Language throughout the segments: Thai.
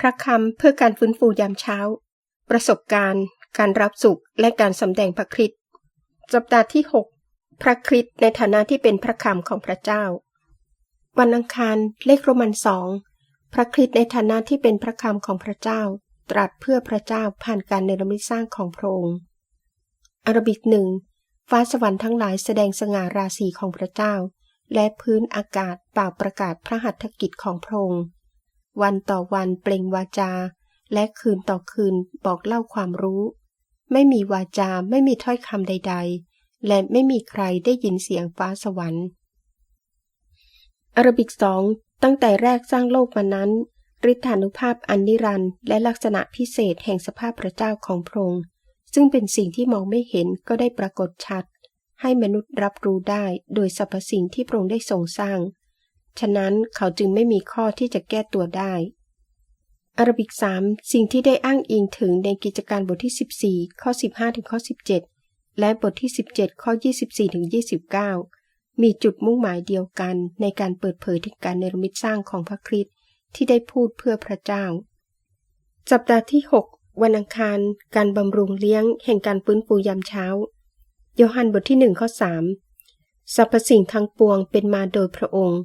พระคำเพื่อการฟื้นฟูยามเช้า ประสบการณ์ การรับสุขและการสำแดงพระคริสต์สัปดาห์ที่ 6 พระคริสต์ในฐานะที่เป็นพระคำของพระเจ้า วันอังคารเลขโรมันสองพระคริสต์ในฐานะที่เป็นพระคำของพระเจ้า ตรัสเพื่อพระเจ้าผ่านการเนรมิตสร้างของพระองค์อารบิกหนึ่งฟ้าสวรรค์ทั้งหลายแสดงสง่าราศีของพระเจ้า และพื้นอากาศเป่าประกาศพระหัตถกิจของพระองค์ วันต่อวันเปล่งวาจา และคืนต่อคืนบอกเล่าความรู้ ไม่มีวาจาไม่มีถ้อยคำใด ๆ และไม่มีใครได้ยินเสียงฟ้าสวรรค์อารบิกสองตั้งแต่แรกสร้างโลกมานั้นฤทธานุภาพอันนิรันดร์และลักษณะพิเศษแห่งสภาพพระเจ้าของพระองค์ซึ่งเป็นสิ่งที่มองไม่เห็นก็ได้ปรากฏชัด ให้มนุษย์รับรู้ได้โดยสรรพสิ่งที่พระองค์ได้ทรงสร้าง ฉะนั้นเขาจึงไม่มีข้อที่จะแก้ตัวได้อารบิก 3 สิ่งที่ได้อ้างอิงถึงในกิจการบทที่ 14 ข้อ 15 ถึงข้อ 17 และบทที่ 17 ข้อ 24 ถึง 29 มีจุดมุ่งหมายเดียวกันในการเปิดเผยถึงการเนรมิตสร้างของพระคริสต์ที่ได้พูดเพื่อพระเจ้า สัปดาห์ที่ 6 วันอังคาร การบำรุงเลี้ยงแห่งการฟื้นฟูยามเช้า โยฮันบทที่ 1 ข้อ 3 สรรพสิ่งทั้งปวงเป็นมาโดยพระองค์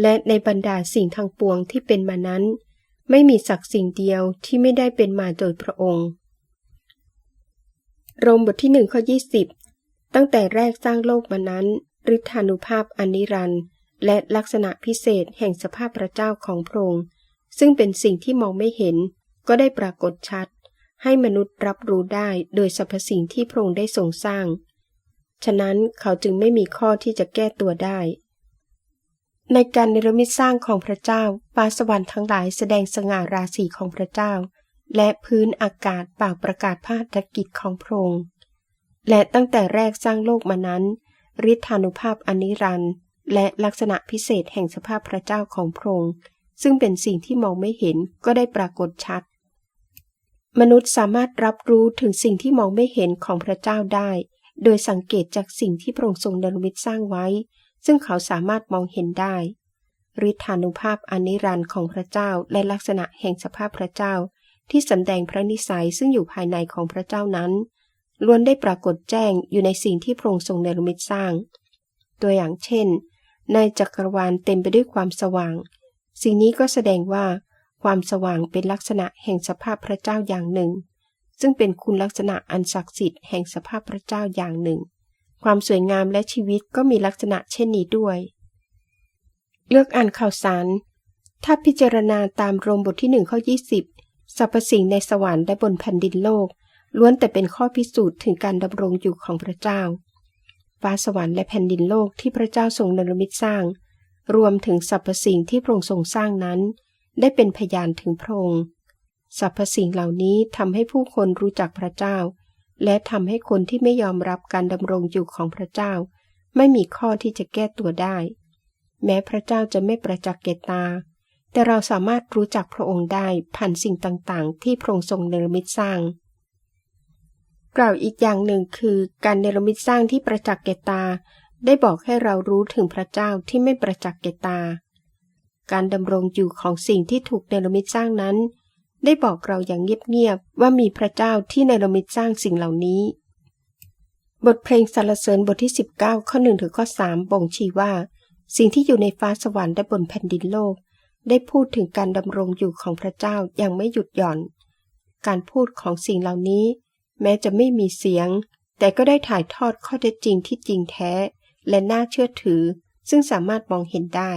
และในบรรดาสิ่งทั้งปวงที่เป็นมานั้น ไม่มีสักสิ่งเดียวที่ไม่ได้เป็นมาโดยพระองค์ โรมบทที่1ข้อ20 ตั้งแต่แรกสร้างโลกมานั้นฤทธานุภาพอนิรันดร์และลักษณะพิเศษแห่งสภาพพระเจ้าของพระองค์ ซึ่งเป็นสิ่งที่มองไม่เห็น ก็ได้ปรากฏชัด ให้มนุษย์รับรู้ได้โดยสรรพสิ่งที่พระองค์ได้ทรงสร้าง ฉะนั้นเขาจึงไม่มีข้อที่จะแก้ตัวได้ ในการเนรมิตสร้างของพระเจ้าฟ้าสวรรค์ทั้งหลายแสดงสง่าราศีของพระเจ้า และพื้นอากาศเป่าประกาศพระธกิจของพระองค์ และตั้งแต่แรกสร้างโลกมานั้นฤทธานุภาพอนิรันดร์และลักษณะพิเศษแห่งสภาพพระเจ้าของพระองค์ ซึ่งเป็นสิ่งที่มองไม่เห็นก็ได้ปรากฏชัด มนุษย์สามารถรับรู้ถึงสิ่งที่มองไม่เห็นของพระเจ้าได้ โดยสังเกตจากสิ่งที่พระองค์ทรงเนรมิตสร้างไว้ ซึ่งเขาสามารถมองเห็นได้ฤทธานุภาพอนิรันดร์ของพระเจ้าและลักษณะแห่งสภาพพระเจ้า ที่สำแดงพระนิสัยซึ่งอยู่ภายในของพระเจ้านั้นล้วนได้ปรากฏแจ้งอยู่ในสิ่งที่พระองค์ทรงเนรมิตสร้าง ตัวอย่างเช่น ในจักรวาลเต็มไปด้วยความสว่าง สิ่งนี้ก็แสดงว่า ความสว่างเป็นลักษณะแห่งสภาพพระเจ้าอย่างหนึ่ง ซึ่งเป็นคุณลักษณะอันศักดิ์สิทธิ์แห่งสภาพพระเจ้าอย่างหนึ่ง ความสวยงามและชีวิตก็มีลักษณะเช่นนี้ด้วย เลือกอ่านข่าวสาร ถ้าพิจารณาตามโรมบทที่หนึ่งข้อ20สรรพสิ่งในสวรรค์และบนแผ่นดินโลก ล้วนแต่เป็นข้อพิสูจน์ถึงการดำรงอยู่ของพระเจ้า ฟ้าสวรรค์และแผ่นดินโลกที่พระเจ้าทรงนรมิตสร้าง รวมถึงสรรพสิ่งที่พระองค์ทรงสร้างนั้น ได้เป็นพยานถึงพระองค์สรรพสิ่งเหล่านี้ทำให้ผู้คนรู้จักพระเจ้า และทำให้คนที่ไม่ยอมรับการดำรงอยู่ของพระเจ้า ไม่มีข้อที่จะแก้ตัวได้ แม้พระเจ้าจะไม่ประจักษ์แก่ตา แต่เราสามารถรู้จักพระองค์ได้ผ่านสิ่งต่างๆ ที่พระองค์ทรงเนรมิตสร้าง กล่าวอีกอย่างหนึ่งคือการเนรมิตสร้างที่ประจักษ์แก่ตา ได้บอกให้เรารู้ถึงพระเจ้าที่ไม่ประจักษ์แก่ตา การดำรงอยู่ของสิ่งที่ถูกเนรมิตสร้างนั้น ได้บอกเราอย่างเงียบๆว่ามีพระเจ้าที่เนรมิตสร้างสิ่งเหล่านี้ บทเพลงสรรเสริญบทที่ 19 ข้อ1ถึงข้อ3บ่งชี้ว่า สิ่งที่อยู่ในฟ้าสวรรค์และบนแผ่นดินโลก ได้พูดถึงการดำรงอยู่ของพระเจ้าอย่างไม่หยุดหย่อน การพูดของสิ่งเหล่านี้ แม้จะไม่มีเสียง แต่ก็ได้ถ่ายทอดข้อเท็จจริงที่จริงแท้ และน่าเชื่อถือ ซึ่งสามารถมองเห็นได้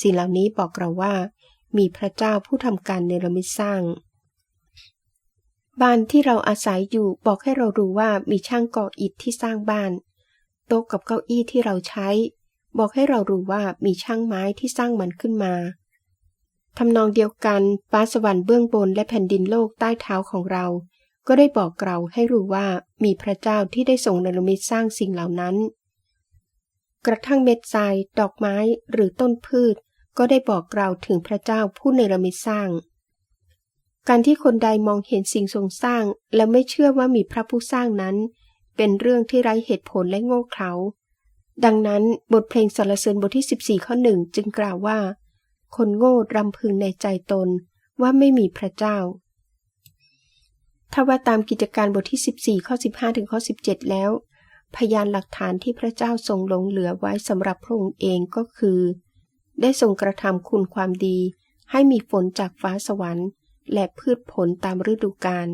สิ่งเหล่านี้บอกเราว่า มีพระเจ้าผู้ทำการเนรมิตสร้าง บ้านที่เราอาศัยอยู่บอกให้เรารู้ว่ามีช่างก่ออิฐที่สร้างบ้าน โต๊ะกับเก้าอี้ที่เราใช้ บอกให้เรารู้ว่ามีช่างไม้ที่สร้างมันขึ้นมาทำนองเดียวกันฟ้าสวรรค์เบื้องบนและแผ่นดินโลกใต้เท้าของเรา ก็ได้บอกเราให้รู้ว่ามีพระเจ้าที่ได้ทรงนรมิตสร้างสิ่งเหล่านั้น กระทั่งเม็ดทราย ดอกไม้หรือต้นพืช ก็ได้บอกเราถึงพระเจ้าผู้เนรมิตสร้าง การที่คนใดมองเห็นสิ่งทรงสร้าง และไม่เชื่อว่ามีพระผู้สร้างนั้น เป็นเรื่องที่ไร้เหตุผลและโง่เขลาดังนั้นบทเพลงสรรเสริญบทที่ 14 ข้อหนึ่งจึงกล่าวว่า คนโง่รำพึงในใจตนว่าไม่มีพระเจ้า ถ้าว่าตามกิจการบทที่ 14 ข้อ 15 ถึงข้อ 17 แล้ว พยานหลักฐานที่พระเจ้าทรงหลงเหลือไว้สำหรับพระองค์เองก็คือ ได้ทรงกระทำคุณความดี ให้มีฝนจากฟ้าสวรรค์ และพืชผลตามฤดูกาล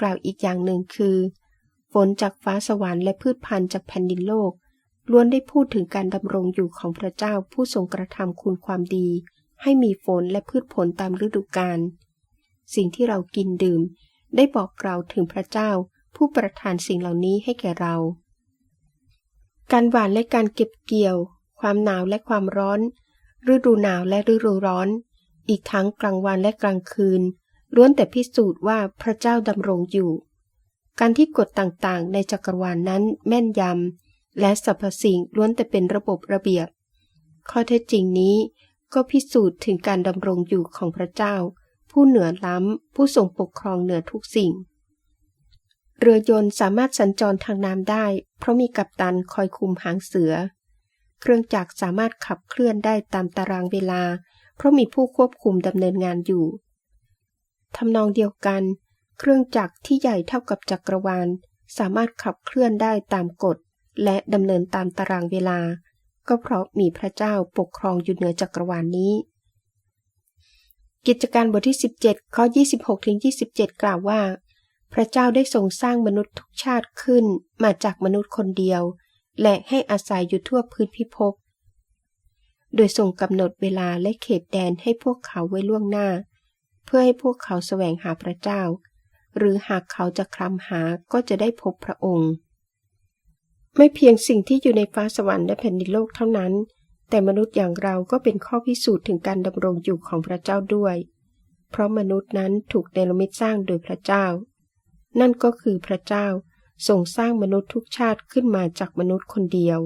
กล่าวอีกอย่างหนึ่งคือ ฝนจากฟ้าสวรรค์และพืชพันธุ์จากแผ่นดินโลก ล้วนได้พูดถึงการดำรงอยู่ของพระเจ้าผู้ทรงกระทำคุณความดี ให้มีฝนและพืชผลตามฤดูกาลสิ่งที่เรากินดื่ม ได้บอกเราวถึงพระเจ้า ผู้ประทานสิ่งเหล่านี้ให้แก่เรา การหว่านและการเก็บเกี่ยว ความหนาวและความร้อน ฤดูหนาวและฤดูร้อน อีกทั้งกลางวันและกลางคืน ล้วนแต่พิสูจน์ว่าพระเจ้าดำรงอยู่ การที่กฎต่างๆ ในจักรวาลนนั้นแม่นยำ และสรรพสิ่งล้วนแต่เป็นระบบระเบียบ ข้อเท็จจริงนี้ก็พิสูจน์ถึงการดำรงอยู่ของพระเจ้า ผู้เหนือล้ำ ผู้ทรงปกครองเหนือทุกสิ่ง เรือยนต์สามารถสัญจรทางน้ำได้ เพราะมีกัปตันคอยคุมหางเสือ เครื่องจักรสามารถขับเคลื่อนได้ตามตารางเวลา เพราะมีผู้ควบคุมดำเนินงานอยู่ทำนองเดียวกัน เครื่องจักรที่ใหญ่เท่ากับจักรวาล สามารถขับเคลื่อนได้ตามกฎ และดำเนินตามตารางเวลา ก็เพราะมีพระเจ้าปกครองอยู่เหนือจักรวาลนนี้ กิจการบทที่ 17 ข้อ 26 ถึง 27 กล่าวว่า พระเจ้าได้ทรงสร้างมนุษย์ทุกชาติขึ้นมาจากมนุษย์คนเดียว และให้อาศัยอยู่ทั่วพื้นพิภพ โดยทรงกำหนดเวลาและเขตแดนให้พวกเขาไว้ล่วงหน้า เพื่อให้พวกเขาแสวงหาพระเจ้า หรือหากเขาจะคลำหาก็จะได้พบพระองค์ ไม่เพียงสิ่งที่อยู่ในฟ้าสวรรค์และแผ่นดินโลกเท่านั้น แต่มนุษย์อย่างเราก็เป็นข้อพิสูจน์ถึงการดำรงอยู่ของพระเจ้าด้วย เพราะมนุษย์นั้นถูกเนรมิตสร้างโดยพระเจ้า นั่นก็คือพระเจ้า ทรงสร้างมนุษย์ทุกชาติขึ้นมาจากมนุษย์คนเดียว